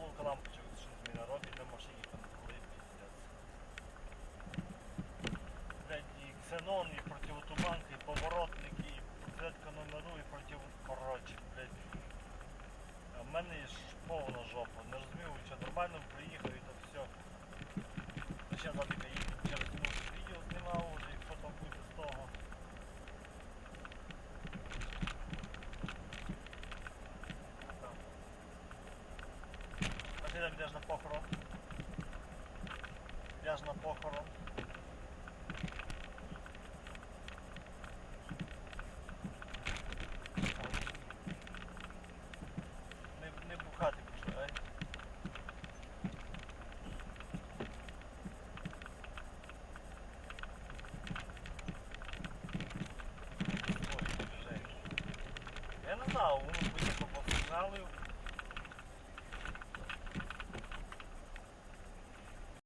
половка лампочок, що з мене робить на машині, там коли. Блядь, і ксенон, і противотуманка, і поворотник, і підсветка номеру, і Короче, блядь. А в мене ж повна жопа, не розумію, що нормально приїхав і то все. Ще Там йдеш на похорон? Йдеш на похорон. Не, бухати пішли, ай. Ой, вже. Я не знав, воно поїхав по сигналів.